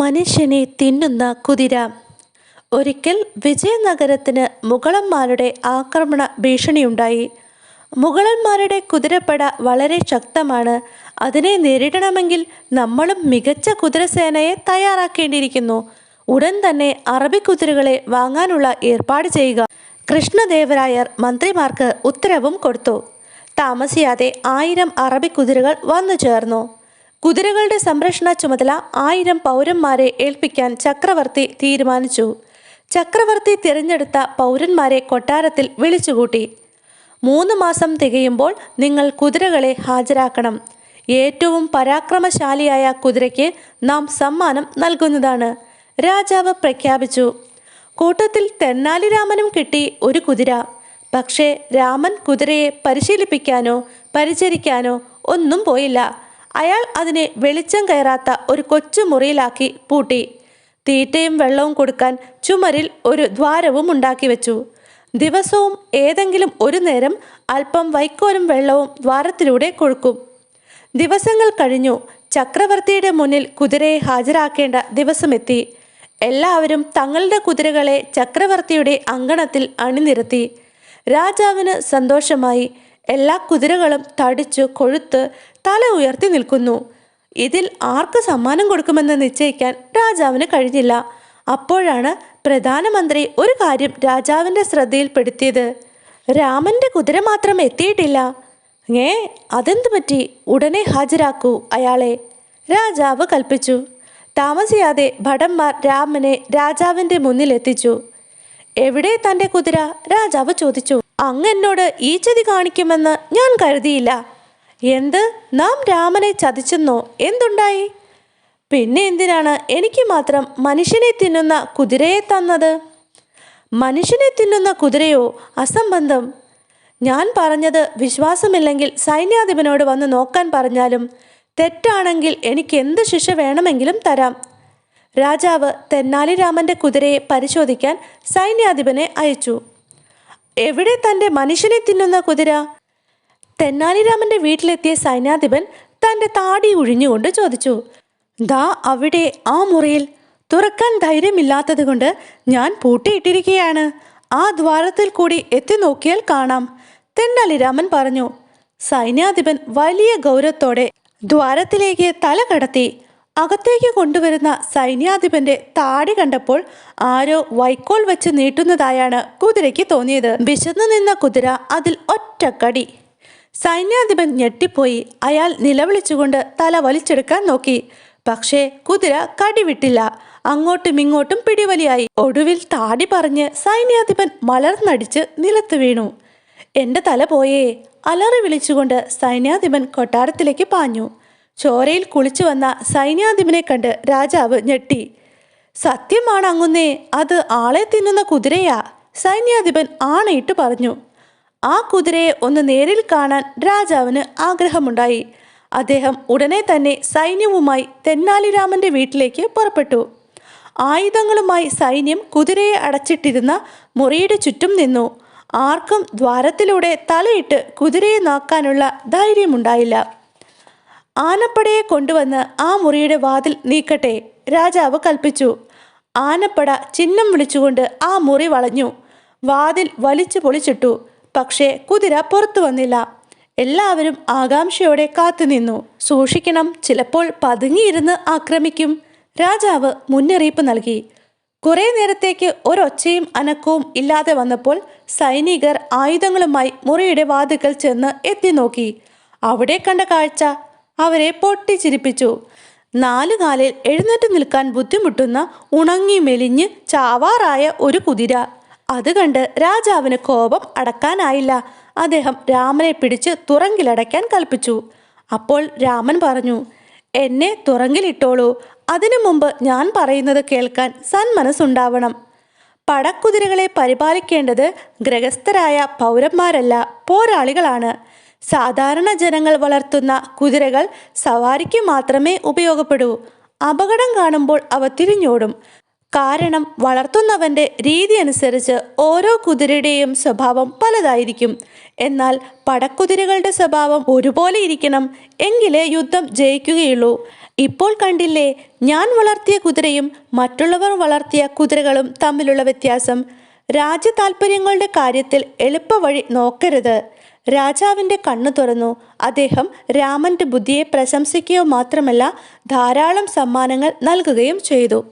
മനുഷ്യനെ തിന്നുന്ന കുതിര. ഒരിക്കൽ വിജയനഗരത്തിന് മുഗളന്മാരുടെ ആക്രമണ ഭീഷണിയുണ്ടായി. മുഗളന്മാരുടെ കുതിരപ്പട വളരെ ശക്തമാണ്. അതിനെ നേരിടണമെങ്കിൽ നമ്മളും മികച്ച കുതിരസേനയെ തയ്യാറാക്കേണ്ടിയിരിക്കുന്നു. ഉടൻ തന്നെ അറബി കുതിരകളെ വാങ്ങാനുള്ള ഏർപ്പാട് ചെയ്യുക. കൃഷ്ണദേവരായർ മന്ത്രിമാർക്ക് ഉത്തരവും കൊടുത്തു. താമസിയാതെ ആയിരം അറബി കുതിരകൾ വന്നു ചേർന്നു കുതിരകളുടെ സംരക്ഷണ ചുമതല ആയിരം പൗരന്മാരെ ഏൽപ്പിക്കാൻ ചക്രവർത്തി തീരുമാനിച്ചു. ചക്രവർത്തി തിരഞ്ഞെടുത്ത പൗരന്മാരെ കൊട്ടാരത്തിൽ വിളിച്ചുകൂട്ടി. മൂന്ന് മാസം തികയുമ്പോൾ നിങ്ങൾ കുതിരകളെ ഹാജരാക്കണം. ഏറ്റവും പരാക്രമശാലിയായ കുതിരയ്ക്ക് നാം സമ്മാനം നൽകുന്നതാണ്. രാജാവ് പ്രഖ്യാപിച്ചു. കൂട്ടത്തിൽ തെന്നാലി രാമനും കിട്ടി ഒരു കുതിര. പക്ഷേ രാമൻ കുതിരയെ പരിശീലിപ്പിക്കാനോ പരിചരിക്കാനോ ഒന്നും പോയില്ല. അയാൾ അതിനെ വെളിച്ചം കയറാത്ത ഒരു കൊച്ചു മുറിയിലാക്കി പൂട്ടി. തീറ്റയും വെള്ളവും കൊടുക്കാൻ ചുമരിൽ ഒരു ദ്വാരവും ഉണ്ടാക്കി വെച്ചു. ദിവസവും ഏതെങ്കിലും ഒരു നേരം അല്പം വൈക്കോലും വെള്ളവും ദ്വാരത്തിലൂടെ കൊഴുക്കും. ദിവസങ്ങൾ കഴിഞ്ഞു. ചക്രവർത്തിയുടെ മുന്നിൽ കുതിരയെ ഹാജരാക്കേണ്ട ദിവസമെത്തി. എല്ലാവരും തങ്ങളുടെ കുതിരകളെ ചക്രവർത്തിയുടെ അങ്കണത്തിൽ അണിനിരത്തി. രാജാവിന് സന്തോഷമായി. എല്ലാ കുതിരകളും തടിച്ചു കൊഴുത്ത് തല ഉയർത്തി നിൽക്കുന്നു. ഇതിൽ ആർക്ക് സമ്മാനം കൊടുക്കുമെന്ന് നിശ്ചയിക്കാൻ രാജാവിന് കഴിഞ്ഞില്ല. അപ്പോഴാണ് പ്രധാനമന്ത്രി ഒരു കാര്യം രാജാവിന്റെ ശ്രദ്ധയിൽപ്പെടുത്തിയത്. രാമന്റെ കുതിര മാത്രം എത്തിയിട്ടില്ല. ഏ അതെന്തു പറ്റി? ഉടനെ ഹാജരാക്കൂ അയാളെ. രാജാവ് കൽപ്പിച്ചു. താമസിയാതെ ഭടന്മാർ രാമനെ രാജാവിന്റെ മുന്നിലെത്തിച്ചു എവിടെ തന്റെ കുതിര? രാജാവ് ചോദിച്ചു. അങ്ങ് എന്നോട് ഈ ചതി കാണിക്കുമെന്ന് ഞാൻ കരുതിയില്ല. എന്ത്? നാം രാമനെ ചതിച്ചെന്നോ? എന്തുണ്ടായി? പിന്നെ എന്തിനാണ് എനിക്ക് മാത്രം മനുഷ്യനെ തിന്നുന്ന കുതിരയെ തന്നത്? മനുഷ്യനെ തിന്നുന്ന കുതിരയോ അസംബന്ധം? ഞാൻ പറഞ്ഞത് വിശ്വാസമില്ലെങ്കിൽ സൈന്യാധിപനോട് വന്ന് നോക്കാൻ പറഞ്ഞാലും തെറ്റാണെങ്കിൽ എനിക്ക് എന്ത് ശിക്ഷ വേണമെങ്കിലും തരാം. രാജാവ് തെന്നാലി രാമന്റെ കുതിരയെ പരിശോധിക്കാൻ സൈന്യാധിപനെ അയച്ചു. എവിടെ തന്റെ മനുഷ്യനെ തിന്നുന്ന കുതിര? തെന്നാലിരാമന്റെ വീട്ടിലെത്തിയ സൈന്യാധിപൻ തന്റെ താടി ഉഴിഞ്ഞുകൊണ്ട് ചോദിച്ചു ദാ അവിടെ ആ മുറിയിൽ തുറക്കാൻ ധൈര്യമില്ലാത്തത് കൊണ്ട് ഞാൻ പൂട്ടിയിട്ടിരിക്കുകയാണ്. ആ ദ്വാരത്തിൽ കൂടി എത്തി നോക്കിയാൽ കാണാം. തെന്നാലിരാമൻ പറഞ്ഞു സൈന്യാധിപൻ വലിയ ഗൗരവത്തോടെ ദ്വാരത്തിലേക്ക് തല കടത്തി. അകത്തേക്ക് കൊണ്ടുവരുന്ന സൈന്യാധിപന്റെ താടി കണ്ടപ്പോൾ ആരോ വൈക്കോൽ വെച്ച് നീട്ടുന്നതായാണ് കുതിരയ്ക്ക് തോന്നിയത്. വിശന്നു നിന്ന കുതിര അതിൽ ഒറ്റക്കടി സൈന്യാധിപൻ ഞെട്ടിപ്പോയി. അയാൾ നിലവിളിച്ചുകൊണ്ട് തല വലിച്ചെടുക്കാൻ നോക്കി. പക്ഷേ കുതിര കടിവിട്ടില്ല. അങ്ങോട്ടും ഇങ്ങോട്ടും പിടിവലിയായി. ഒടുവിൽ താടി പറഞ്ഞ് സൈന്യാധിപൻ മലർന്നടിച്ച് നിലത്ത് വീണു. എന്റെ തല പോയേ അലറി വിളിച്ചുകൊണ്ട് സൈന്യാധിപൻ കൊട്ടാരത്തിലേക്ക് പാഞ്ഞു. ചോരയിൽ കുളിച്ചു വന്ന സൈന്യാധിപനെ കണ്ട് രാജാവ് ഞെട്ടി. സത്യമാണ് അങ്ങുന്നേ അത് ആളെ തിന്നുന്ന കുതിരയാ സൈന്യാധിപൻ ആണയിട്ട് പറഞ്ഞു. ആ കുതിരയെ ഒന്ന് നേരിൽ കാണാൻ രാജാവിന് ആഗ്രഹമുണ്ടായി. അദ്ദേഹം ഉടനെ തന്നെ സൈന്യവുമായി തെന്നാലിരാമന്റെ വീട്ടിലേക്ക് പുറപ്പെട്ടു. ആയുധങ്ങളുമായി സൈന്യം കുതിരയെ അടച്ചിട്ടിരുന്ന മുറിയുടെ ചുറ്റും നിന്നു. ആർക്കും ദ്വാരത്തിലൂടെ തലയിട്ട് കുതിരയെ നോക്കാനുള്ള ധൈര്യമുണ്ടായില്ല. ആനപ്പടയെ കൊണ്ടുവന്ന് ആ മുറിയുടെ വാതിൽ നീക്കട്ടെ രാജാവ് കൽപ്പിച്ചു. ആനപ്പട ചിഹ്നം വിളിച്ചുകൊണ്ട് ആ മുറി വളഞ്ഞു. വാതിൽ വലിച്ചു പൊളിച്ചിട്ടു. പക്ഷേ കുതിര പുറത്തു വന്നില്ല. എല്ലാവരും ആകാംക്ഷയോടെ കാത്തുനിന്നു സൂക്ഷിക്കണം ചിലപ്പോൾ പതുങ്ങിയിരുന്ന് ആക്രമിക്കും. രാജാവ് മുന്നറിയിപ്പ് നൽകി. കുറെ നേരത്തേക്ക് ഒരൊച്ചയും അനക്കവും ഇല്ലാതെ വന്നപ്പോൾ സൈനികർ ആയുധങ്ങളുമായി മുറിയുടെ വാതിക്കൽ ചെന്ന് എത്തി നോക്കി. അവിടെ കണ്ട കാഴ്ച അവരെ പൊട്ടിച്ചിരിപ്പിച്ചു. നാലു കാലിൽ എഴുന്നേറ്റ് നിൽക്കാൻ ബുദ്ധിമുട്ടുന്ന ഉണങ്ങി മെലിഞ്ഞ് ചാവാറായ ഒരു കുതിര. അത് കണ്ട് രാജാവിന് കോപം അടക്കാനായില്ല. അദ്ദേഹം രാമനെ പിടിച്ച് തുറങ്കിലടയ്ക്കാൻ കൽപ്പിച്ചു. അപ്പോൾ രാമൻ പറഞ്ഞു എന്നെ തുറങ്കിലിട്ടോളൂ. അതിനു മുമ്പ് ഞാൻ പറയുന്നത് കേൾക്കാൻ സന്മനസ്സുണ്ടാവണം. പടക്കുതിരകളെ പരിപാലിക്കേണ്ടത് ഗ്രഹസ്ഥരായ പൗരന്മാരല്ല പോരാളികളാണ്. സാധാരണ ജനങ്ങൾ വളർത്തുന്ന കുതിരകൾ സവാരിക്ക് മാത്രമേ ഉപയോഗപ്പെടൂ. അപകടം കാണുമ്പോൾ അവ തിരിഞ്ഞോടും. കാരണം വളർത്തുന്നവന്റെ രീതി അനുസരിച്ച് ഓരോ കുതിരയുടെയും സ്വഭാവം പലതായിരിക്കും. എന്നാൽ പടക്കുതിരകളുടെ സ്വഭാവം ഒരുപോലെ ഇരിക്കണം എങ്കിലേ യുദ്ധം ജയിക്കുകയുള്ളൂ. ഇപ്പോൾ കണ്ടില്ലേ ഞാൻ വളർത്തിയ കുതിരയും മറ്റുള്ളവർ വളർത്തിയ കുതിരകളും തമ്മിലുള്ള വ്യത്യാസം. രാജ്യ താൽപ്പര്യങ്ങളുടെ കാര്യത്തിൽ എളുപ്പവഴി നോക്കരുത്. രാജാവിന്റെ കണ്ണു തുറന്നു. അദ്ദേഹം രാമന്റെ ബുദ്ധിയെ പ്രശംസിക്കുകയോ മാത്രമല്ല ധാരാളം സമ്മാനങ്ങൾ നൽകുകയും ചെയ്തു.